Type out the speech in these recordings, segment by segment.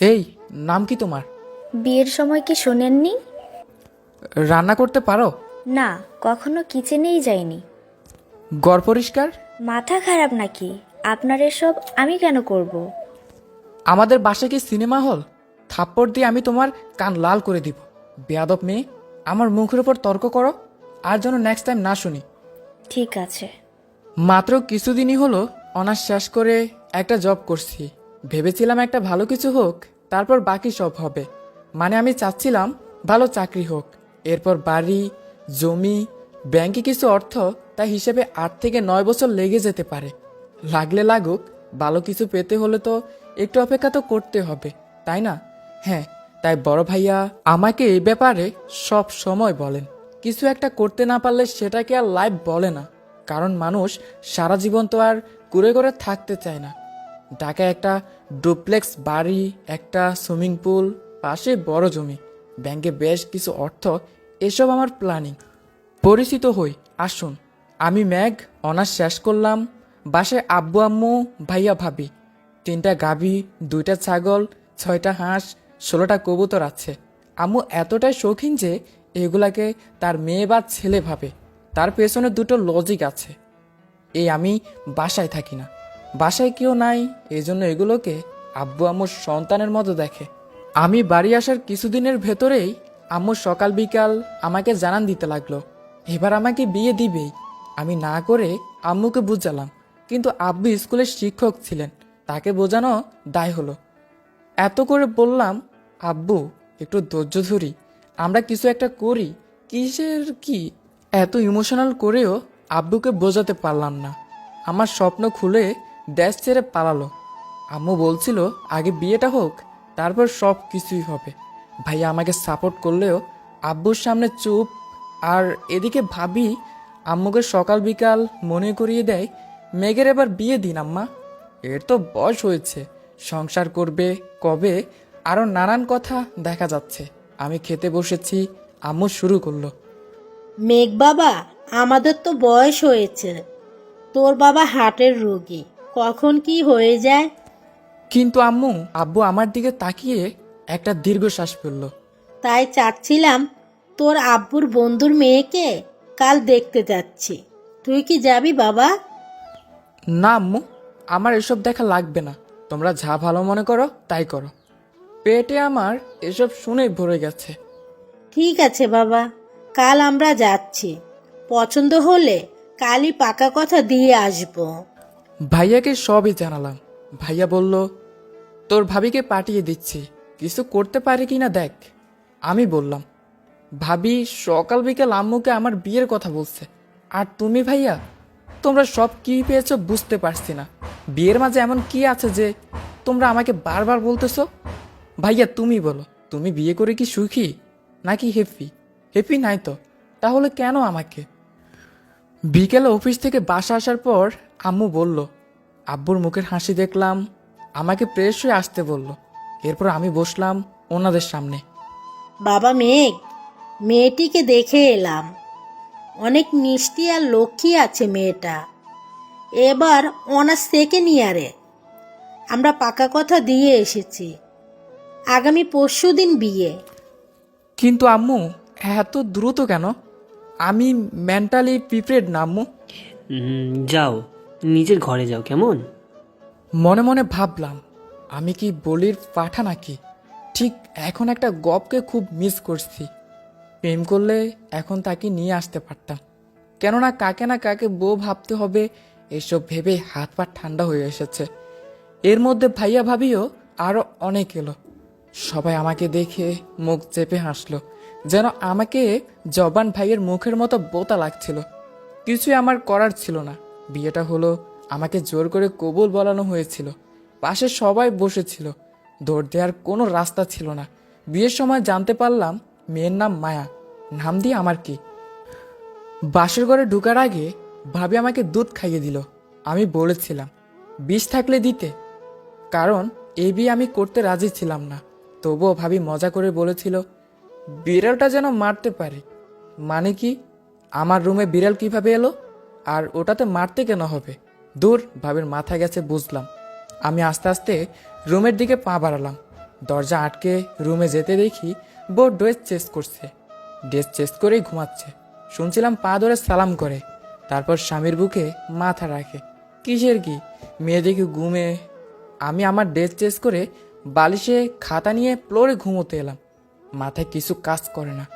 এই নাম কি তোমার? বিয়ের সময় কি শোনেননি? রান্না করতে পারো? না কখনো কিচেনেই যাইনি। গড় পরিষ্কার? মাথা খারাপ নাকি? আপনার এসব আমি কেন করব। আমাদের বাসায় কি সিনেমা হল? থাপ্পড় দিয়ে আমি তোমার কান লাল করে দিব। বেয়াদব মেয়ে আমার মুখের উপর তর্ক করো আর যেন নেক্সট টাইম না শুনি। ঠিক আছে। মাত্র কিছুদিনই হলো অনার্স শেষ করে একটা জব করছি। ভেবেছিলাম একটা ভালো কিছু হোক, তারপর বাকি সব হবে। মানে আমি চাচ্ছিলাম ভালো চাকরি হোক। এরপর বাড়ি, জমি, ব্যাংকে কিছু অর্থ, তা হিসেবে আট থেকে নয় বছর লেগে যেতে পারে। লাগলে লাগুক, ভালো কিছু পেতে হলে তো একটু অপেক্ষা তো করতে হবে, তাই না? হ্যাঁ তাই বড় ভাইয়া আমাকে এই ব্যাপারে সব সময় বলেন। কিছু একটা করতে না পারলে সেটাকে আর লাইফ বলে না। কারণ মানুষ সারা জীবন তো আর কুড়ে করে থাকতে চায় না। ঢাকায় একটা ডুপ্লেক্স বাড়ি, একটা সুইমিং পুল, পাশে বড় জমি। ব্যাংকে বেশ কিছু অর্থ, এসব আমার প্ল্যানিং। পরিচিত হই, আসুন। আমি ম্যাগ, অনার্স শেষ করলাম। বাসায় আব্বু, আম্মু, ভাইয়া, ভাবি। তিনটা গাভী, দুইটা ছাগল, ছয়টা হাঁস, ষোলোটা কবুতর আছে। আম্মু এতটাই শৌখিন যে এগুলাকে তার মেয়ে বা ছেলে ভাবে। তার পেছনে দুটো লজিক আছে। এই আমি বাসায় থাকি না। বাসায় কেউ নাই এই জন্য এগুলোকে আব্বু আম্মুর সন্তানের মতো দেখে। আমি বাড়ি আসার কিছুদিনের ভেতরেই আম্মু সকাল বিকাল আমাকে জানান দিতে লাগল। এবার আমাকে বিয়ে দিবেই। আমি না করে আম্মুকে বুঝালাম, কিন্তু আব্বু স্কুলের শিক্ষক ছিলেন, তাকে বোঝানো দায় হলো। এত করে বললাম, আব্বু, একটু ধৈর্য ধরি, আমরা কিছু একটা করি। কিসের কি এত ইমোশনাল করেও আব্বুকে বোঝাতে পারলাম না। আমার স্বপ্ন খুলে দেশ ছেড়ে পালালো। আম্মু বলছিল, আগে বিয়েটা হোক, তারপর সব কিছুই হবে। ভাইয়া আমাকে সাপোর্ট করলেও আব্বুর সামনে চুপ। আর এদিকে ভাবি আম্মুকে সকাল বিকাল মনে করিয়ে দেয়, মেঘের এবার বিয়ে দিন আম্মা। এর তো বয়স হয়েছে, সংসার করবে কবে আরও নানান কথা দেখা যাচ্ছে। আমি খেতে বসেছি, আম্মু শুরু করল। মেঘ বাবা, আমাদের তো বয়স হয়েছে। তোর বাবা হার্টের রোগী। কখন কি হয়ে যায়? কিন্তু আম্মু আব্বু আমার দিকে তাকিয়ে একটা দীর্ঘশ্বাস ফেলল। তাই চাচ্ছিলাম তোর আব্বুর বন্ধুর মেয়েকে কাল দেখতে যাচ্ছি। তুই কি যাবি বাবা? না আম্মু আমার এসব দেখা লাগবে না। তোমরা যা ভালো মনে করো তাই করো। পেটে আমার এসব শুনে ভরে গেছে। ঠিক আছে বাবা কাল আমরা যাচ্ছি। পছন্দ হলে কালই পাকা কথা দিয়ে আসব। ভাইয়াকে সবই জানালাম। ভাইয়া বলল, তোর ভাবিকে পাঠিয়ে দিচ্ছি। কিছু করতে পারে কি না দেখ। আমি বললাম, ভাবি সকাল বিকাল আম্মুকে আমার বিয়ের কথা বলছে। আর তুমি ভাইয়া, তোমরা সব কি পেয়েছ বুঝতে পারছি না। বিয়ের মাঝে এমন কি আছে যে তোমরা আমাকে বারবার বলতেছো? ভাইয়া, তুমি বলো, তুমি বিয়ে করে কি সুখী? নাকি হ্যাপি হ্যাপি নাই তো। তাহলে কেন আমাকে? বিকেলে অফিস থেকে বাসা আসার পর আম্মু বলল আব্বুর মুখের হাসি দেখলাম আমাকে ফ্রেশ হয়ে আসতে বলল। এরপর আমি বসলাম ওনাদের সামনে। বাবা মেঘ মেয়েটিকে দেখে এলাম। অনেক মিষ্টি আর লক্ষ্মী আছে মেয়েটা। এবার অনার্স সেকেন্ড ইয়ারে আমরা পাকা কথা দিয়ে এসেছি। আগামী পরশু দিন বিয়ে। কিন্তু আম্মু এত দ্রুত কেন? আমি মেন্টালি প্রিপেয়ার্ড না আম্মু। যাও। নিজের ঘরে যাও, কেমন? মনে মনে ভাবলাম, আমি কি বলির পাঠা নাকি? ঠিক এখন একটা গপকে খুব মিস করছি। প্রেম করলে এখন তাকে নিয়ে আসতে পারতাম। কেননা কাকে না কাকে বউ ভাবতে হবে, এসব ভেবে হাত পা ঠান্ডা হয়ে এসেছে। এর মধ্যে ভাইয়া ভাবিও আরও অনেক এলো। সবাই আমাকে দেখে মুখ চেপে হাসলো, যেন আমাকে জবান ভাইয়ের মুখের মতো বোতা লাগছিল। কিছুই আমার করার ছিল না। বিয়েটা হলো আমাকে জোর করে কবুল বলানো হয়েছিল। পাশে সবাই বসেছিল। দৌড় দেওয়ার কোনো রাস্তা ছিল না। বিয়ের সময় জানতে পারলাম মেয়ের নাম মায়া। নাম দিয়ে আমার কি? বাসর ঘরে ঢুকার আগে ভাবি আমাকে দুধ খাইয়ে দিল। আমি বলেছিলাম, বিষ থাকলে দিতে। কারণ এই বিয়ে আমি করতে রাজি ছিলাম না। তবুও ভাবি মজা করে বলেছিল, বিড়ালটা যেন মারতে পারে। মানে কি, আমার রুমে বিড়াল কীভাবে এলো? আর ওটাতে মারতে কেন হবে? দূর, ভাবির মাথা গেছে, বুঝলাম। আমি আস্তে আস্তে রুমের দিকে পা বাড়ালাম। দরজা আটকে রুমে যেতে দেখি বউ ড্রেস চেস করছে। ড্রেস চেস করেই ঘুমাচ্ছে। শুনছিলাম পা ধরে সালাম করে। তারপর স্বামীর বুকে মাথা রাখে। কিসের কি? মেয়ে দেখি ঘুমে। আমি আমার ড্রেস চেস করে বালিশে খাতা নিয়ে ফ্লোরে ঘুমোতে এলাম। মাথায় কিছু কাজ করে না।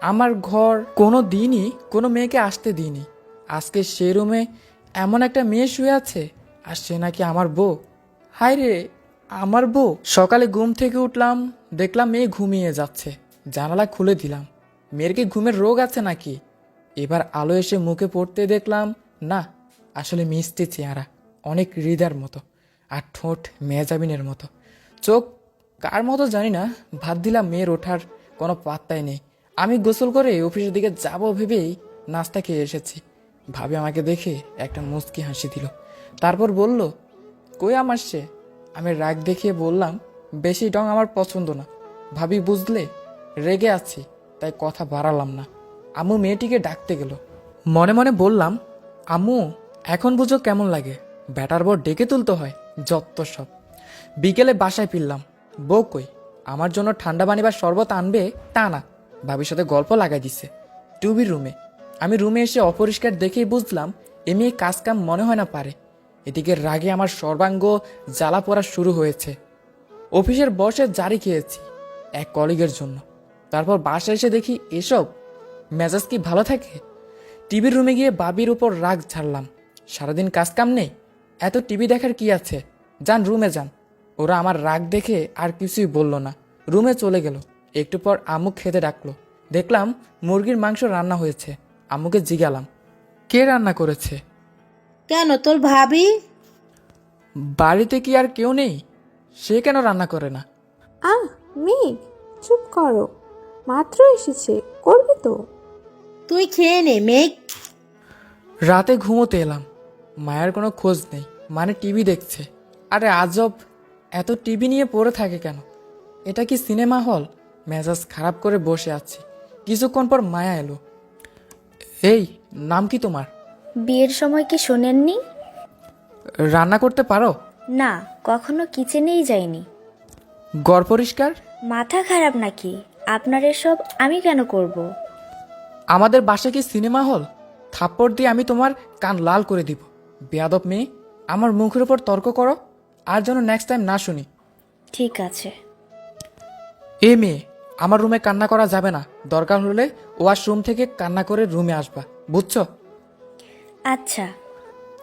আমার ঘর কোনো দিনই কোনো মেয়েকে আসতে দিইনি। আজকে সে রুমে এমন একটা মেয়ে শুয়ে আছে, আর সে নাকি আমার বউ। হায় রে, আমার বউ। সকালে ঘুম থেকে উঠলাম, দেখলাম মেয়ে ঘুমিয়ে যাচ্ছে। জানালা খুলে দিলাম। মেয়ের কি ঘুমের রোগ আছে নাকি? এবার আলো এসে মুখে পড়তে দেখলাম, না, আসলে মিষ্টি চেহারা, অনেক হৃদার মতো, আর ঠোঁট মেজাবিনের মতো। চোখ কার মতো জানি না, ভাত দিলাম মেয়ের ওঠার কোনো পাত্তাই নেই। আমি গোসল করে অফিসের দিকে যাব ভেবেই নাস্তা খেয়ে এসেছি। ভাবে আমাকে দেখে একটা মুচকি হাসি দিল। তারপর বলল, কই আমার সে? আমি রাগ দেখিয়ে বললাম, বেশি ডং আমার পছন্দ না। ভাবি বুঝলে, রেগে আছি, তাই কথা বাড়ালাম না। আম্মু মেয়েটিকে ডাকতে গেল। মনে মনে বললাম, আম্মু, এখন বুঝো কেমন লাগে? ব্যাটার বর ডেকে তুলতে হয়, যত্ত সব। বিকেলে বাসায় ফিরলাম। বউ কই? আমার জন্য ঠান্ডা পানি বা শরবত আনবে তা না। ভাবির সাথে গল্প লাগাই দিছে। টুবির রুমে আমি রুমে এসে অপরিষ্কার দেখেই বুঝলাম, এ মেয়ে কাজ কাম মনে হয় না পারে। এদিকে রাগে আমার সর্বাঙ্গ জ্বালা পড়া শুরু হয়েছে। অফিসের বসে জারি খেয়েছি এক কলিগের জন্য। তারপর বাসায় এসে দেখি, এসব? মেজাজ কি ভালো থাকে? টিভির রুমে গিয়ে বাবির উপর রাগ ছাড়লাম। সারাদিন কাজ কাম নেই? এত টিভি দেখার কি আছে? যান, রুমে যান। ওরা আমার রাগ দেখে আর কিছুই বলল না। রুমে চলে গেল। একটু পর আমুক খেতে ডাকলো। দেখলাম মুরগির মাংস রান্না হয়েছে। আম্মুকে জিগালাম কে রান্না করেছে? কেন তোর ভাবি? বাড়িতে কি আর কেউ নেই? সে কেন রান্না করে না? আহ মেঘ চুপ করো। মাত্র এসেছে করবে তো। তুই খেয়ে নে মেঘ। রাতে ঘুমোতে এলাম মায়ের কোনো খোঁজ নেই মানে টিভি দেখছে। আরে আজব এত টিভি নিয়ে পড়ে থাকে কেন? এটা কি সিনেমা হল? মেজাজ খারাপ করে বসে আছি কিছুক্ষণ পর মায়া এলো। এই নাম কি তোমার? বিয়ের সময় কি শোনেননি? রান্না করতে পারো? না কখনো কিচেনেই যাইনি। গড় পরিষ্কার? মাথা খারাপ নাকি? আপনার এসব আমি কেন করব। আমাদের বাসা কি সিনেমা হল? থাপ্পড় দিয়ে আমি তোমার কান লাল করে দিব। বেয়াদব মেয়ে আমার মুখের উপর তর্ক করো আর যেন নেক্সট টাইম না শুনি। ঠিক আছে। এ মেয়ে আমার রুমে কান্না করা যাবে না। দরকার হলে ওয়াশরুম থেকে কান্না করে রুমে আসবা। বুঝছ? আচ্ছা।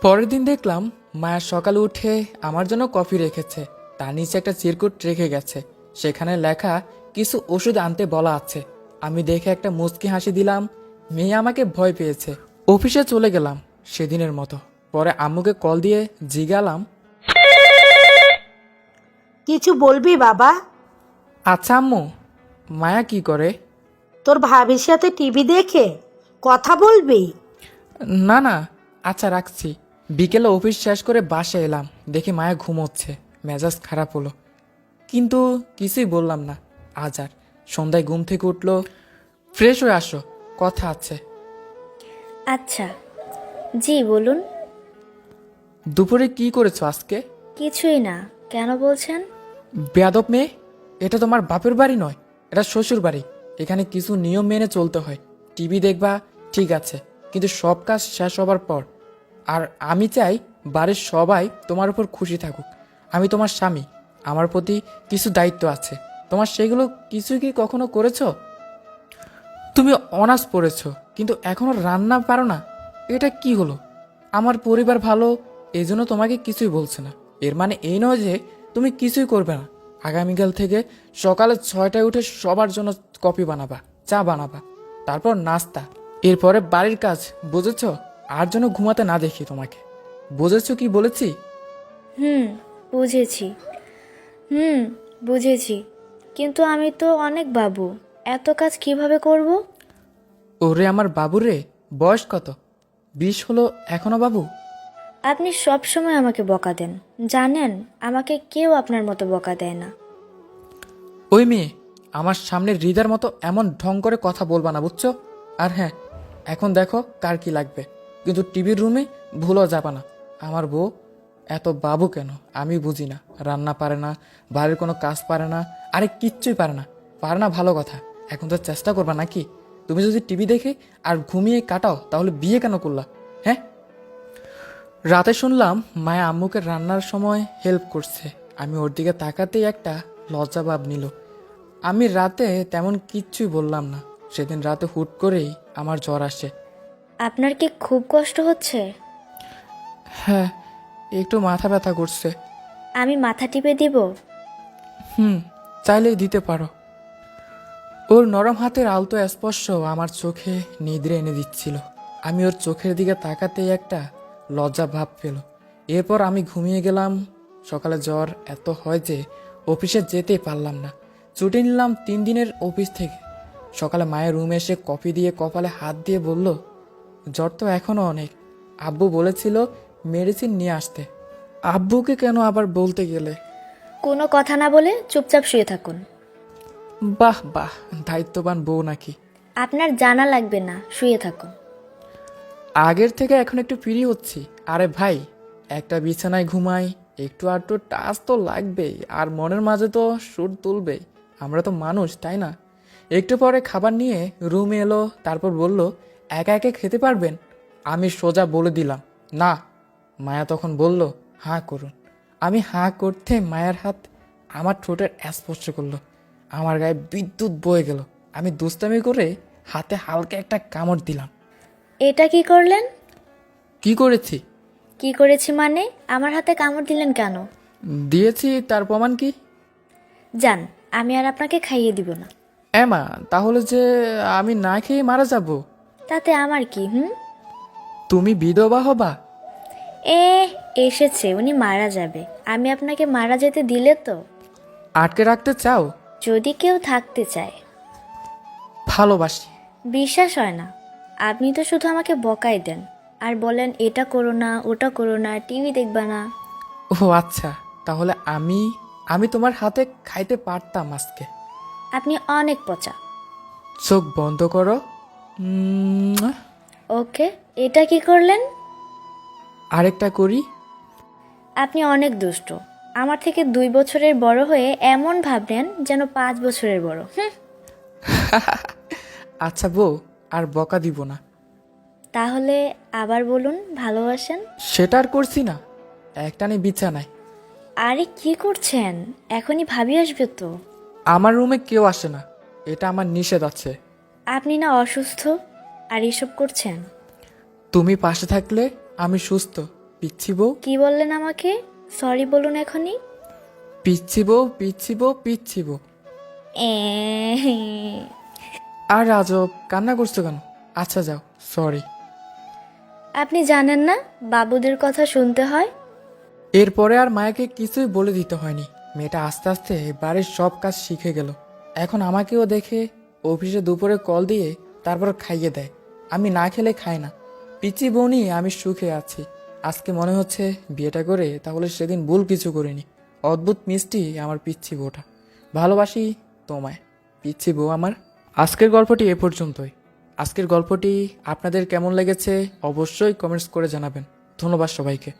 পরের দিন দেখলাম মায়া সকালে উঠে আমার জন্য কফি রেখেছে। তার নিচে একটা চিরকুট রেখে গেছে। সেখানে লেখা কিছু ওষুধ আনতে বলা আছে। আমি দেখে একটা মুচকি হাসি দিলাম। মেয়ে আমাকে ভয় পেয়েছে। অফিসে চলে গেলাম সেদিনের মতো। পরে আম্মুকে কল দিয়ে জিগালাম কিছু বলবি বাবা? আচ্ছা আম্মু মায়া কি করে? তোর ভাবির সাথে টিভি দেখে কথা বলবি? না না। আচ্ছা রাখছি। বিকেলে অফিস শেষ করে বাসে এলাম। দেখি মায়া ঘুমোচ্ছে। মেজাজ খারাপ হলো। কিন্তু কিছুই বললাম না। আজ আর। সন্ধ্যায় ঘুম থেকে উঠল। ফ্রেশ হয়ে আসো। কথা আছে। আচ্ছা। জি বলুন। দুপুরে কি করেছ আজকে? কিছুই না। কেন বলছেন? বেয়াদব মেয়ে? এটা তোমার বাপের বাড়ি নয়? এটা শ্বশুর বাড়ি। এখানে কিছু নিয়ম মেনে চলতে হয়। টিভি দেখবা, ঠিক আছে, কিন্তু সব কাজ শেষ হবার পর। আর আমি চাই বাড়ির সবাই তোমার উপর খুশি থাকুক। আমি তোমার স্বামী, আমার প্রতি কিছু দায়িত্ব আছে। তোমার সেগুলো কিছু কি কখনো করেছ? তুমি অনার্স পড়েছো, কিন্তু এখনও রান্না পারো না। এটা কি হলো? আমার পরিবার ভালো এই জন্য তোমাকে কিছুই বলছে না। এর মানে এই নয় যে তুমি কিছুই করবে না। আগামীকাল থেকে সকালে ছয়টায় উঠে সবার জন্য কফি বানাবা চা বানাবা তারপর নাস্তা। এরপরে বাড়ির কাজ বুঝেছ? আর যেন ঘুমাতে না দেখি তোমাকে। বুঝেছ কি বলেছি? হুম বুঝেছি। হুম বুঝেছি। কিন্তু আমি তো অনেক বাবু। এত কাজ কীভাবে করব? ওরে আমার বাবু রে বয়স কত? বিশ হলো এখনও বাবু? আপনি সব সময় আমাকে বকা দেন। জানেন, আমাকে কেউ আপনার মতো বকা দেয় না। ওই মেয়ে, আমার সামনে হৃদার মতো এমন ঢং করে কথা বলবা না, বুঝছ? আর হ্যাঁ এখন দেখো কার কি লাগবে। কিন্তু টিভির রুমে ভুলও যাবে না। আমার বউ এত বাবু কেন? আমি বুঝি না। রান্না পারে না, বাড়ির কোনো কাজ পারে না, আরে কিচ্ছুই পারে না। পারে না ভালো কথা। এখন তো চেষ্টা করবা নাকি? তুমি যদি টিভি দেখে আর ঘুমিয়ে কাটাও, তাহলে বিয়ে কেন করলা? রাতে শুনলাম মায়া আম্মুকে রান্নার সময় হেল্প করছে। আমি ওর দিকে তাকাতেই একটা লজ্জা ভাব নিল। আমি রাতে তেমন কিচ্ছুই বললাম না। সেদিন রাতে হুট করেই আমার জ্বর আসে। আপনার কি খুব কষ্ট হচ্ছে? হ্যাঁ একটু মাথা ব্যথা করছে। আমি মাথা টিপে দিব? হুম চাইলেই দিতে পারো। ওর নরম হাতের আলতো স্পর্শ আমার চোখে নিদ্রে এনে দিচ্ছিল। আমি ওর চোখের দিকে তাকাতেই একটা লজ্জা ভাব পেল। এরপর আমি ঘুমিয়ে গেলাম। সকালে জ্বর এত হয় যে অফিসে যেতে পারলাম না। ছুটি নিলাম তিন দিনের অফিস থেকে। সকালে মায়ের রুমে এসে কফি দিয়ে কপালে হাত দিয়ে বলল জ্বর তো এখনও অনেক। আব্বু বলেছিল মেডিসিন নিয়ে আসতে। আব্বুকে কেন আবার বলতে গেলে? কোনো কথা না বলে চুপচাপ শুয়ে থাকুন। বাহ বাহ দায়িত্ববান বউ নাকি। আপনার জানা লাগবে না শুয়ে থাকুন। আগের থেকে এখন একটু ফ্রি হচ্ছি। আরে ভাই, একটা বিছানায় ঘুমাই, একটু আধটু টাচ তো লাগবেই, আর মনের মাঝে তো সুর তুলবেই। আমরা তো মানুষ, তাই না? একটু পরে খাবার নিয়ে রুমে এলো, তারপর বলল, একা একা খেতে পারবেন? আমি সোজা বলে দিলাম, না। মায়া তখন বলল, হাঁ করুন। আমি হাঁ করতে মায়ের হাত আমার ঠোঁটের স্পর্শ করল। আমার গায়ে বিদ্যুৎ বয়ে গেল। আমি দুষ্টামি করে হাতে হালকা একটা কামড় দিলাম। এটা কি করলেন? কি করেছি? কি করেছি মানে? আমার হাতে কামড় দিলেন কেন? দিয়েছি তার প্রমাণ কি? যান আমি আর আপনাকে খাইয়ে দিব না। এমা তাহলে যে আমি না খেয়ে মারা যাব? তাতে আমার কি হুম? তুমি বিধবা হবা? এ এসেছে উনি মারা যাবে। আমি আপনাকে মারা যেতে দিলে তো? আটকে রাখতে চাও? যদি কেউ থাকতে চায়। ভালোবাসি। বিশ্বাস হয় না। আপনি তো শুধু আমাকে বকাই দেন। আর বলেন এটা করো না ওটা করো না টিভি দেখবা না। ও আচ্ছা তাহলে আমি আমি তোমার হাতে খাইতে পারতাম আজকে। আপনি অনেক পচা। চোখ বন্ধ করো। উম, ওকে এটা কি করলেন? আরেকটা করি। আপনি অনেক দুষ্ট। আমার থেকে দুই বছরের বড় হয়ে এমন ভাবলেন যেন পাঁচ বছরের বড়। হুম, আচ্ছা বউ আর বকা দিব না। তাহলে আবার বলুন ভালোবাসেন? সেটা আর করছি না। একটানে বিছানায়। আরে কি করছেন? এখনই ভাবি আসবে তো। আমার রুমে কেউ আসে না। এটা আমার নিষেধ আছে। আপনি না অসুস্থ? আর এসব করছেন? তুমি পাশে থাকলে আমি সুস্থ। পিচ্ছি বউ। কি বললেন আমাকে? সরি বলুন এখনই। পিচ্ছি বউ পিচ্ছি বউ পিচ্ছি বউ। এ, আর আজব কান্না করছ কেন? আচ্ছা যাও সরি আপনি জানেন না বাবুদের কথা শুনতে হয়? এরপরে আর মায়াকে কিছুই বলে দিতে হয়নি। মেয়েটা আস্তে আস্তে বাড়ির সব কাজ শিখে গেল। এখন আমাকেও দেখে অফিসে দুপুরে কল দিয়ে তারপর খাইয়ে দেয়। আমি না খেলে খাই না। পিচি বনি আমি সুখে আছি। আজকে মনে হচ্ছে বিয়েটা করে তাহলে সেদিন ভুল কিছু করিনি। অদ্ভুত মিষ্টি আমার পিচ্ছি বউটা। ভালোবাসি তোমায়। পিচ্ছি বউ আমার। আজকের গল্পটি এ পর্যন্তই। আজকের গল্পটি আপনাদের কেমন লেগেছে অবশ্যই কমেন্টস করে জানাবেন। ধন্যবাদ সবাইকে।